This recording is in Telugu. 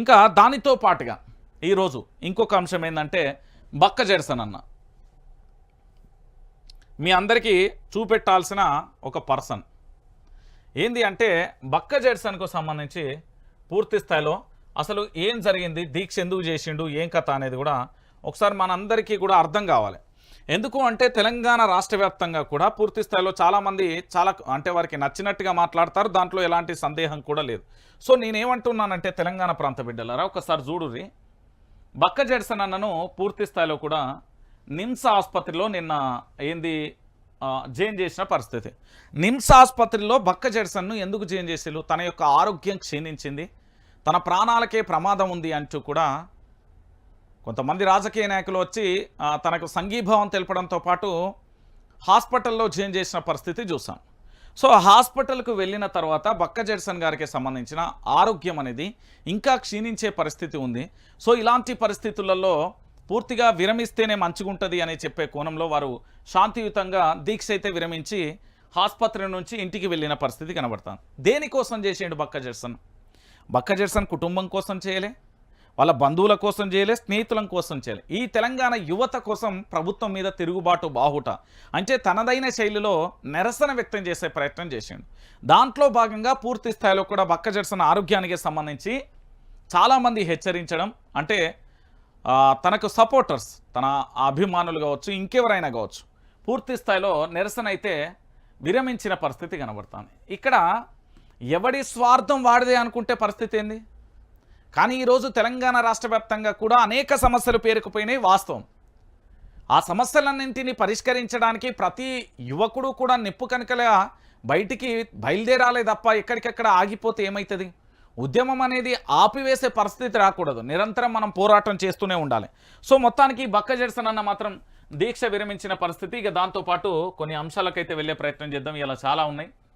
ఇంకా దానితో పాటుగా ఈరోజు ఇంకొక అంశం ఏంటంటే బక్క జెర్సన్ అన్న. మీ అందరికీ చూపెట్టాల్సిన ఒక పర్సన్. ఏంది అంటే బక్క జెర్సన్కు సంబంధించి పూర్తి స్థాయిలో అసలు ఏం జరిగింది దీక్ష ఎందుకు చేసిండు ఏం కథ అనేది కూడా ఒకసారి మనందరికీ కూడా అర్థం కావాలి. ఎందుకు అంటే తెలంగాణ రాష్ట్ర వ్యాప్తంగా కూడా పూర్తి స్థాయిలో చాలామంది చాలా అంటే వారికి నచ్చినట్టుగా మాట్లాడతారు దాంట్లో ఎలాంటి సందేహం కూడా లేదు. సో నేనేమంటున్నానంటే తెలంగాణ ప్రాంత బిడ్డలారా ఒకసారి చూడుర్రి బక్క జెడ్సన్ అన్నను పూర్తి స్థాయిలో కూడా నిమ్స్ ఆసుపత్రిలో నిన్న ఏంది జైన్ చేసిన పరిస్థితి. నిమ్స్ ఆసుపత్రిలో బక్క జెడ్సన్ను ఎందుకు జైన్ చేసేలు తన యొక్క ఆరోగ్యం క్షీణించింది తన ప్రాణాలకే ప్రమాదం ఉంది అంటూ కూడా కొంతమంది రాజకీయ నాయకులు వచ్చి తనకు సంఘీభావం తెలపడంతో పాటు హాస్పిటల్లో చేంజ్ చేసిన పరిస్థితి చూసాం సో హాస్పిటల్కు వెళ్ళిన తర్వాత బక్క జెడ్సన్ గారికి సంబంధించిన ఆరోగ్యం అనేది ఇంకా క్షీణించే పరిస్థితి ఉంది. సో ఇలాంటి పరిస్థితులలో పూర్తిగా విరమిస్తేనే మంచిగుంటుంది అని చెప్పే కోణంలో వారు శాంతియుతంగా దీక్ష అయితే విరమించి ఆసుపత్రి నుంచి ఇంటికి వెళ్ళిన పరిస్థితి కనబడతాను దేనికోసం చేసేయండి బక్క జెడ్సన్? బక్క జెడ్సన్ కుటుంబం కోసం చేయలే. వాళ్ళ బంధువుల కోసం చేయలే స్నేహితుల కోసం చేయలే. ఈ తెలంగాణ యువత కోసం ప్రభుత్వం మీద తిరుగుబాటు బాహుట. అంటే తనదైన శైలిలో నిరసన వ్యక్తం చేసే ప్రయత్నం చేసిండు. దాంట్లో భాగంగా పూర్తి స్థాయిలో కూడా బక్క ఆరోగ్యానికి సంబంధించి చాలామంది హెచ్చరించడం అంటే తనకు సపోర్టర్స్ తన అభిమానులు కావచ్చు ఇంకెవరైనా కావచ్చు పూర్తి స్థాయిలో నిరసన అయితే విరమించిన పరిస్థితి కనబడుతుంది. ఇక్కడ ఎవడి స్వార్థం వాడిదే అనుకుంటే పరిస్థితి ఏంది? కానీ ఈరోజు తెలంగాణ రాష్ట్ర వ్యాప్తంగా కూడా అనేక సమస్యలు పేరుకుపోయినాయి వాస్తవం. ఆ సమస్యలన్నింటినీ పరిష్కరించడానికి ప్రతి యువకుడు కూడా నిప్పు కనుకలా బయటికి బయలుదేరాలే తప్ప ఎక్కడికెక్కడ ఆగిపోతే ఏమవుతుంది ఉద్యమం అనేది ఆపివేసే పరిస్థితి రాకూడదు. నిరంతరం మనం పోరాటం చేస్తూనే ఉండాలి. సో మొత్తానికి బక్క జడ్సన్ అన్న మాత్రం దీక్ష విరమించిన పరిస్థితి. ఇక దాంతోపాటు కొన్ని అంశాలకైతే వెళ్ళే ప్రయత్నం చేద్దాం. ఇలా చాలా ఉన్నాయి.